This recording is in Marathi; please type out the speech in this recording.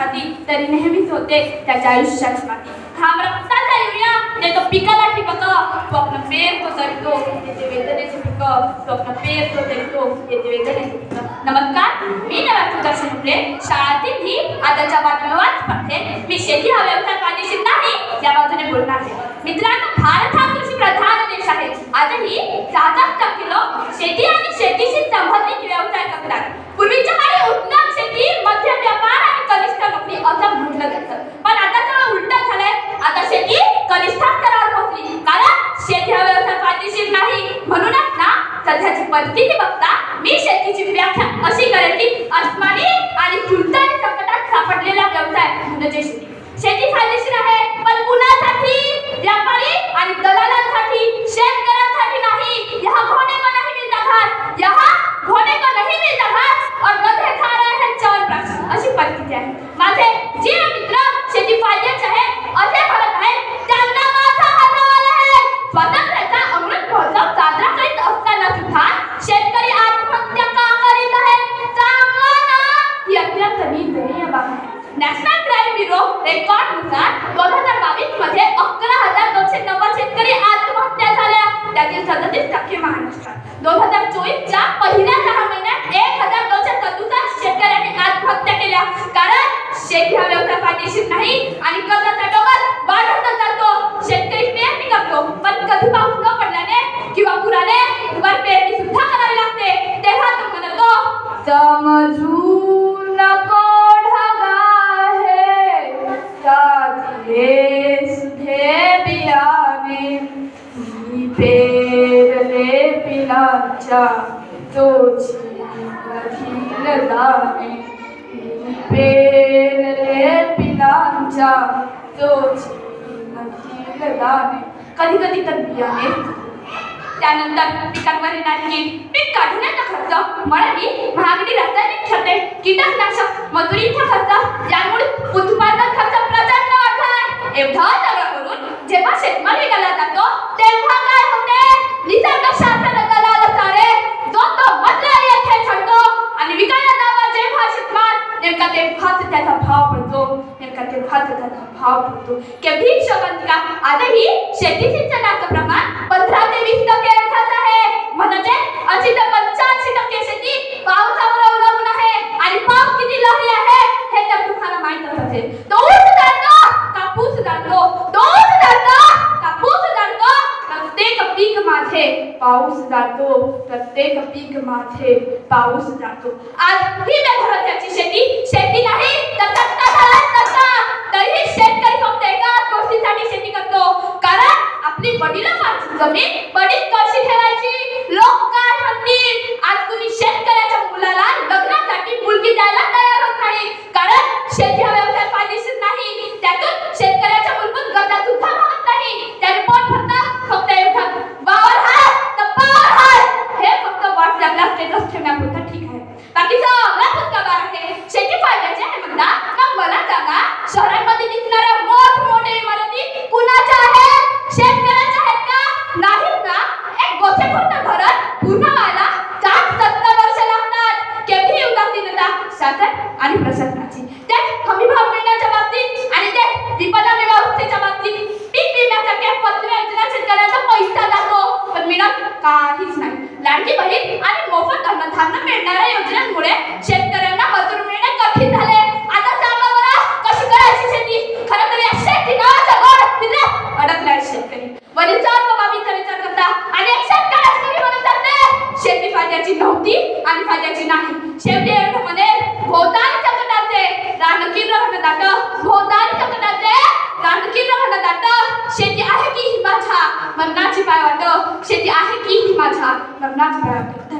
छाती तरी नेहमीच होते त्याच्या आयुष्याची माती. घाम रक्ताचा युरिया देतो पिकाला ठिबक. स्वप्न पेरतो तरी तो येते वेदनेचे पिक. स्वप्न पेरतो तरी तो येते वेदनेचे पिक. नमस्कार मी नव्या सुदर्शन फुले शाळातील ही आताच्या बातम्या वाच पाहते मी शेती हा व्यवसाय फायदेशीर नाही या बाजूने बोलणार आहे. मित्रांनो भारत हा कृषी प्रधान देश आहे. आजही सहा टक्के подписывайтесь, अत्यंत निंदनीय नॅशनल क्राईम ब्युरो रेकॉर्डनुसार दोन हजार बावीसमध्ये अकरा हजार दोनशे नव्वद शेतकरी आत्महत्या झाल्या. त्यातील सदतीस टक्के महाराष्ट्रात. दोन हजार चोवीसच्या पहिल्या दहा महिन्यात एक हजार दोनशे सदुसष्ट शेतकऱ्यांनी आत्महत्या केल्या. कारण शेती हा व्यवसाय फायदेशीर नाही आणि कर्जाचा डोंगर वाढत जातो. शेतकरी पेरणी करतो पण कधी पाऊस न पडल्याने किंवा पुराने दुबार पेरणी साधे सुधे बियाणे मी पेरले पिलाच्या तोची मधील दाणे मी पेरले पिलांच्या तोची मधील दाणे कधी कधी तर बियाणे त्यानंतर पिकांवर येणारी कीड पीक काढण्याचा खर्च मळणी महागडी रासायनिक खते कीटकनाशक मजुरीचा खर्च नेमका त्याचा भाव पडतो नेमका तेव्हाच त्याचा भाव पडतो केवढी शोभंतिका आजही शेती सिंचनाचं प्रमाण पंधरा ते वीस टक्के एवढाच आहे म्हणजे अशी तर पंच्याऐंशी टक्के शेती पावसावर अवलंबून आहे आणि पाऊस किती लहरी आहे हे तर तुम्हाला माहीतच असेल तो ऊस जाणतो कापूस जाणतो तो ऊस जाणतो कापूस जाणतो प्रत्येक माथे पाऊस जातो प्रत्येक पीक माथे पाऊस जातो. आज ही बेभरोश्याची शेती. शेती नाही तर तक्ता झालाय तक्ता तरीही शेतकरी फक्त एकाच गोष्टीसाठी शेती करतो. कारण आपली वडिलांपासून जमीन वडील पुन्हा मला सात साठ सत्तर वर्ष लागतात. केवढी उदासीनता शासन आणि प्रशासनाची ते हमी भाव मिळण्याच्या बाबतीत आणि ते विपदा व्यवस्थेच्या बाबतीत पीक विम्यासारख्या पत्र योजना शेतकऱ्यांचा पैसा जातो. पण मिळत काहीच नाही. लाडकी बहीण आणि मोफत अन्नधान्य मिळणाऱ्या योजनांमुळे शेतकऱ्यांना मजूर मिळणे कठीण झाले आता सांगा बरं कशी करायची शेती खरं तर या शेती नावाच्या गोड पिल्लात अडकलाय शेतकरी वरील सर्व बाबींचा विचार करता आणि एक शेतकऱ्याच कमी म्हणून जाते शेती फायद्याची नव्हती आणि फायद्याची नाही. शेवटी एवढं म्हणे भोवताल संकटाचे रानकी रहन दाट भोवताल संकटाचे रानकी रहन दाट. शेती आहे की ही माझ्या? मरणाची पाय वाट. शेती आहे की ही माझ्या? मरणाची पाय वाट.